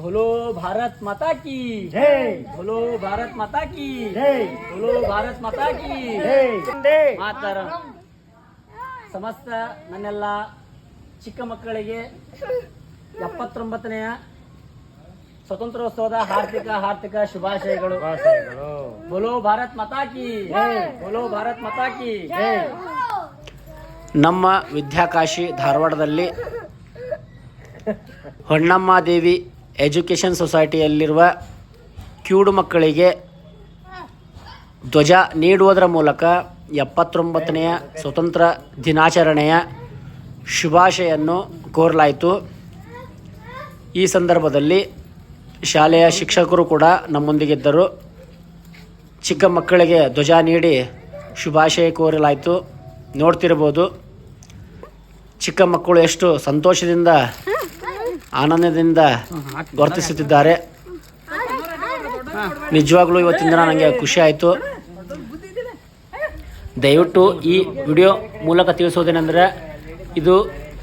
बोलो भारत माता की ಜೈ बोलो भारत माता की ಜೈ बोलो भारत माता की ಜೈ ಒಂದೇ ಮಾತರ ಸಮಸ್ತ ನನ್ನೆಲ್ಲ ಚಿಕ್ಕ ಮಕ್ಕಳಿಗೆ ಎಪ್ಪತ್ತೊಂಬತ್ತನೆಯ ಸ್ವತಂತ್ರೋತ್ಸವದ ಹಾರ್ದಿಕ ಹಾರ್ದಿಕ ಶುಭಾಶಯಗಳು ಶುಭಾಶಯಗಳು ಬೋಲೋ ಭಾರತ್ ಮಾತಾ ಕಿ ಬೋಲೋ ಭಾರತ್ ಮಾತಾ ಕಿ ಜೈ ನಮ್ಮ ವಿದ್ಯಾಕಾಶಿ ಧಾರವಾಡದಲ್ಲಿ ಹೊನ್ನಮ್ಮ ದೇವಿ ಎಜುಕೇಷನ್ ಸೊಸೈಟಿಯಲ್ಲಿರುವ ಕಿವುಡು ಮಕ್ಕಳಿಗೆ ಧ್ವಜ ನೀಡುವುದರ ಮೂಲಕ ಎಪ್ಪತ್ತೊಂಬತ್ತನೆಯ ಸ್ವತಂತ್ರ ದಿನಾಚರಣೆಯ ಶುಭಾಶಯನ್ನು ಕೋರಲಾಯಿತು. ಈ ಸಂದರ್ಭದಲ್ಲಿ ಶಾಲೆಯ ಶಿಕ್ಷಕರು ಕೂಡ ನಮ್ಮೊಂದಿಗಿದ್ದರು. ಚಿಕ್ಕ ಮಕ್ಕಳಿಗೆ ಧ್ವಜ ನೀಡಿ ಶುಭಾಶಯ ಕೋರಲಾಯಿತು. ನೋಡ್ತಿರ್ಬೋದು, ಚಿಕ್ಕ ಮಕ್ಕಳು ಎಷ್ಟು ಸಂತೋಷದಿಂದ ಆನಂದದಿಂದ ವರ್ತಿಸುತ್ತಿದ್ದಾರೆ. ನಿಜವಾಗ್ಲೂ ಇವತ್ತಿನ ದಿನ ನನಗೆ ಖುಷಿ ಆಯಿತು. ದಯವಿಟ್ಟು ಈ ವಿಡಿಯೋ ಮೂಲಕ ತಿಳಿಸೋದೇನೆಂದರೆ, ಇದು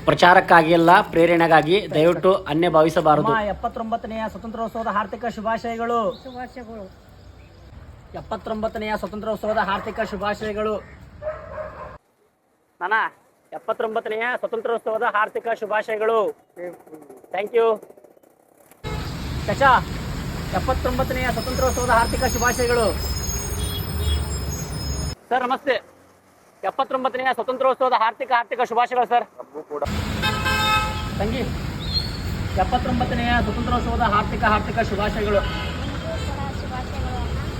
ಪ್ರಚಾರಕ್ಕಾಗಿ ಅಲ್ಲ, ಪ್ರೇರಣೆಗಾಗಿ ದಯವಿಟ್ಟು ಅನ್ಯ ಭಾವಿಸಬಾರದು. ಎಪ್ಪತ್ತೊಂಬತ್ತನೆಯ ಸ್ವತಂತ್ರೋತ್ಸವದ ಹಾರ್ದಿಕ ಶುಭಾಶಯಗಳು. ಎಪ್ಪತ್ತೊಂಬತ್ತನೆಯ ಸ್ವತಂತ್ರೋತ್ಸವದ ಹಾರ್ದಿಕ ಶುಭಾಶಯಗಳು. ನಾನಾ, ಎಪ್ಪತ್ತೊಂಬತ್ತನೆಯ ಸ್ವತಂತ್ರೋತ್ಸವದ ಹಾರ್ದಿಕ ಶುಭಾಶಯಗಳು. ಥ್ಯಾಂಕ್ ಯು ಚಚಾ ಎಪ್ಪತ್ತೊಂಬತ್ತನೆಯ ಸ್ವತಂತ್ರೋತ್ಸವದ ಆರ್ಥಿಕ ಶುಭಾಶಯಗಳು. ಸರ್ ನಮಸ್ತೆ. ಎಪ್ಪತ್ತೊಂಬತ್ತನೆಯ ಸ್ವತಂತ್ರೋತ್ಸವದ ಆರ್ಥಿಕ ಆರ್ಥಿಕ ಶುಭಾಶಯಗಳು ಸರ್ ಕೂಡ. ತಂಗಿ ಎಪ್ಪತ್ತೊಂಬತ್ತನೆಯ ಸ್ವತಂತ್ರೋತ್ಸವದ ಆರ್ಥಿಕ ಆರ್ಥಿಕ ಶುಭಾಶಯಗಳು.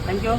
Thank you